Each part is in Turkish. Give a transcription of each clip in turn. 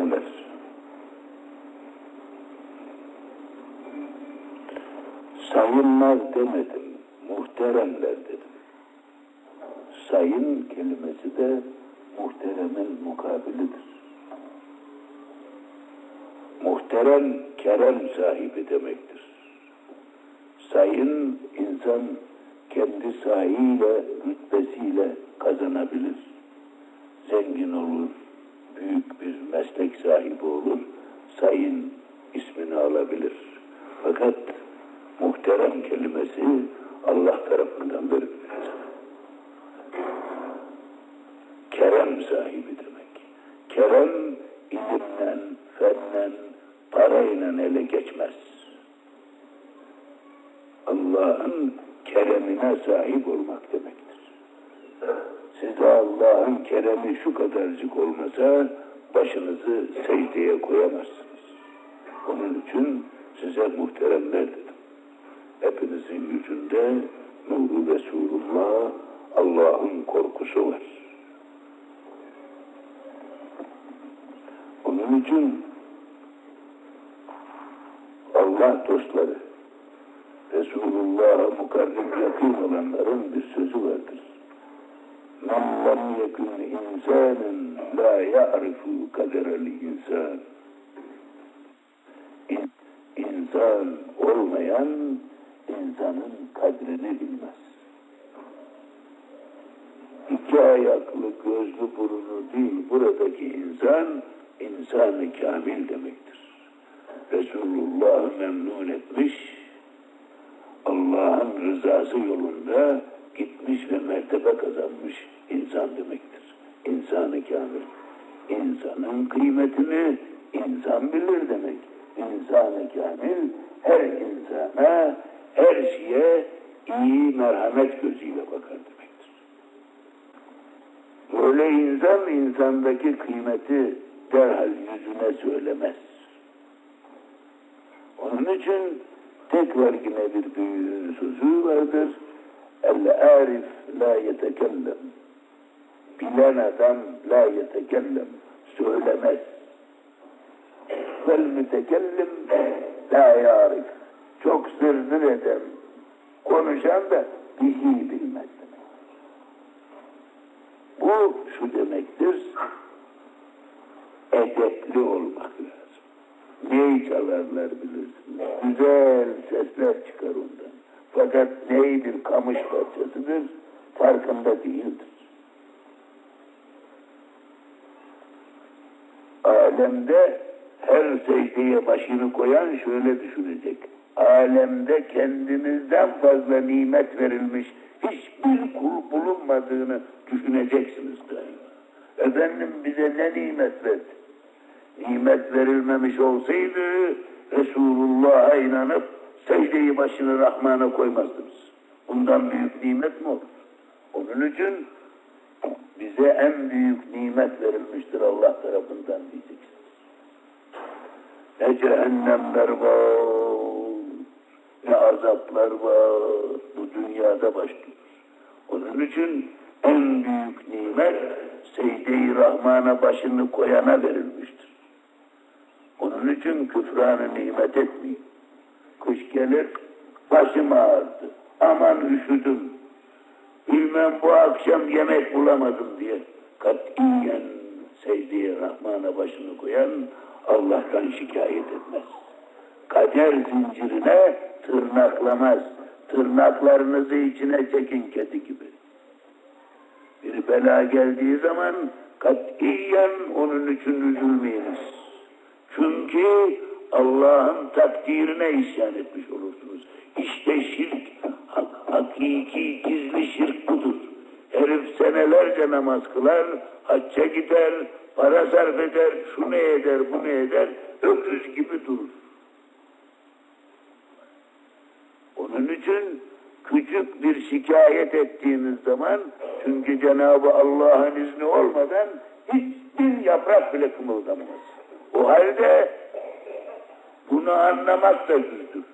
muhteremler. Sayınlar demedim, muhteremler dedim. Sayın kelimesi de muhteremin mukabilidir. Muhterem, kerem sahibi demektir. Sayın insan kendi sahiyle, rütbesiyle kazanabilir. Zengin olur, büyük bir meslek sahibi olur, sayın ismini alabilir. Fakat muhterem kelimesi Allah tarafından verilmez. Kerem sahibi demek. Kerem ilimle, fenle, parayla ele geçmez. Allah'ın keremine sahip olmak demektir. Size Allah'ın keremi şu kadarcık olmasa başınızı secdeye koyamazsınız. Onun için size muhteremler dedim. Hepinizin yüzünde nuru Resulullah, Allah'ın korkusu var. Onun için Allah dostları, Resulullah'a mukarrem yakın olanların bir sözü vardır. Lem yekun insanen la ya'rifu kaderel insan. İn, insan olmayan insanın kadrini bilmez. İki ayaklı, gözlü, burunlu değil, buradaki insan, insanı kamil demektir. Resulullah'ı memnun etmiş, Allah'ın rızası yolunda gitmiş ve mertebe kazanmış insan demektir. İnsanı kamil. İnsanın kıymetini insan bilir demek. İnsanı kamil her insana, her şeye iyi merhamet gözüyle bakar demektir. Böyle insan insandaki kıymeti derhal yüzüne söylemez. Onun için tekrar yine bir büyüğün sözü vardır. El-arif la yetekellem. Bilen adam la yetekellem. Söylemez. Vel mütekellim la yarif. Çok zırdır eden. Konuşan da şey bilmez. Bu şu demektir. Edepli olmak lazım. Neyi çalarlar bilirsiniz. Güzel sesler çıkar ondan. Fakat ney bir kamış parçasıdır, farkında değildir. Alemde her secdeye başını koyan şöyle düşünecek. Alemde kendinizden fazla nimet verilmiş hiçbir kul bulunmadığını düşüneceksiniz daima. Efendim bize ne nimet verdi? nimet verilmemiş olsaydı Resulullah'a inanıp secdeyi başını Rahman'a koymazdınız. Bundan büyük nimet mi olur? Onun için bize en büyük nimet verilmiştir Allah tarafından diyeceksiniz. Ne cehennemler var, ne azaplar var, bu dünyada başlıyor. Onun için en büyük nimet secde-i Rahman'a başını koyana verilmiştir. Onun için küfranı nimet etmeyin. Kış gelir, başım ağrıdı. Aman üşüdüm. Bilmem bu akşam yemek bulamadım diye. Katiyen secdeye Rahman'a başını koyan Allah'tan şikayet etmez. Kader zincirine tırnaklamaz. Tırnaklarınızı içine çekin kedi gibi. Bir bela geldiği zaman katiyen onun için üzülmeyiniz. Çünkü Allah'ın takdirine isyan etmiş olursunuz. İşte şirk, hakiki gizli şirk budur. Herif senelerce namaz kılar, hacca gider, para sarf eder, şu ne eder, bu ne eder, öküz gibi durur. Onun için küçük bir şikayet ettiğiniz zaman, çünkü Cenab-ı Allah'ın izni olmadan hiçbir yaprak bile kımıldamaz. O halde bunu anlamak da güzdür.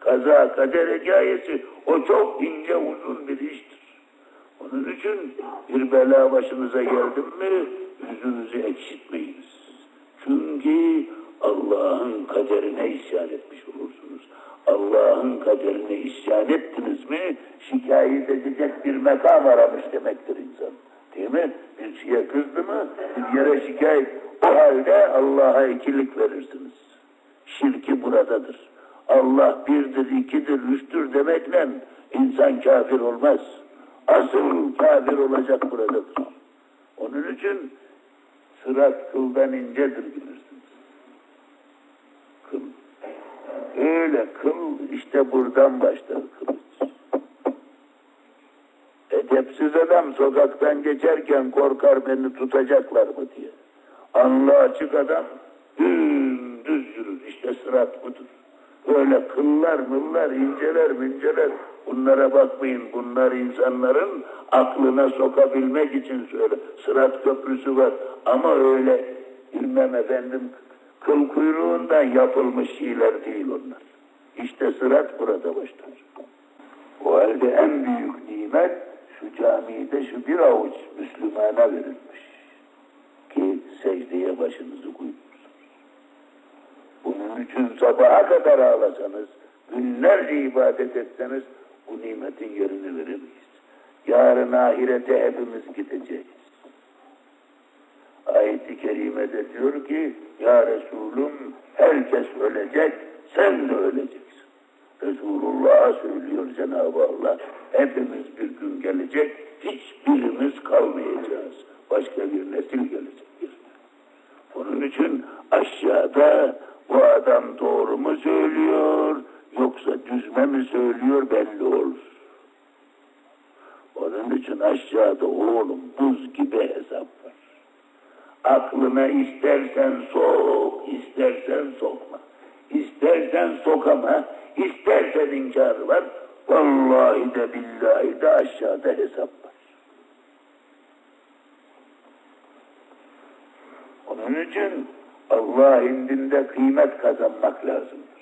Kaza kader hikayesi o çok ince uzun bir iştir. Onun için bir bela başınıza geldi mi yüzünüzü ekşitmeyiniz. ki Allah'ın kaderine isyan etmiş olursunuz. Allah'ın kaderine isyan ettiniz mi şikayet edecek bir makam aramış demektir insan. Değil mi? Bir şeye kızdı mı bir yere şikayet. O halde Allah'a ikilik verirsiniz. Şirki buradadır. Allah birdir, ikidir, üçtür demekle insan kafir olmaz. Asıl kafir olacak buradadır. Onun için sırat kıldan incedir bilirsiniz. Kıl. Öyle kıl işte buradan başlar kılıç. Edepsiz adam sokaktan geçerken korkar beni tutacaklar mı diye. Anlı açık adam yürür. İşte sırat budur. Böyle kıllar mıllar inceler minceler. Bunlara bakmayın. Bunlar insanların aklına sokabilmek için söyle. Sırat köprüsü var. Ama öyle bilmem efendim kıl kuyruğundan yapılmış şeyler değil onlar. İşte sırat burada başlar. O halde en büyük nimet şu camide şu bir avuç Müslümana verilmiş. Ki secdeye başınızı koyuyorsunuz. İçin sabaha kadar ağlasanız, günlerce ibadet etseniz bu nimetin yerini veremeyiz. Yarın ahirete hepimiz gideceğiz. Ayet-i kerimede diyor ki, Ya Resulüm herkes ölecek, sen de öleceksin. Resulullah'a söylüyor Cenab-ı Allah. Hepimiz bir gün gelecek, hiçbirimiz kalmayacağız. Başka bir nesil gelecek. Onun için aşağıda bu adam doğru mu söylüyor, yoksa düzme mi söylüyor belli olur. Onun için aşağıda oğlum buz gibi hesap var. Aklına istersen sok, istersen sokma. İstersen sokama, istersen inkar var. Vallahi de billahi de aşağıda hesap var. Onun için Allah indinde kıymet kazanmak lazımdır.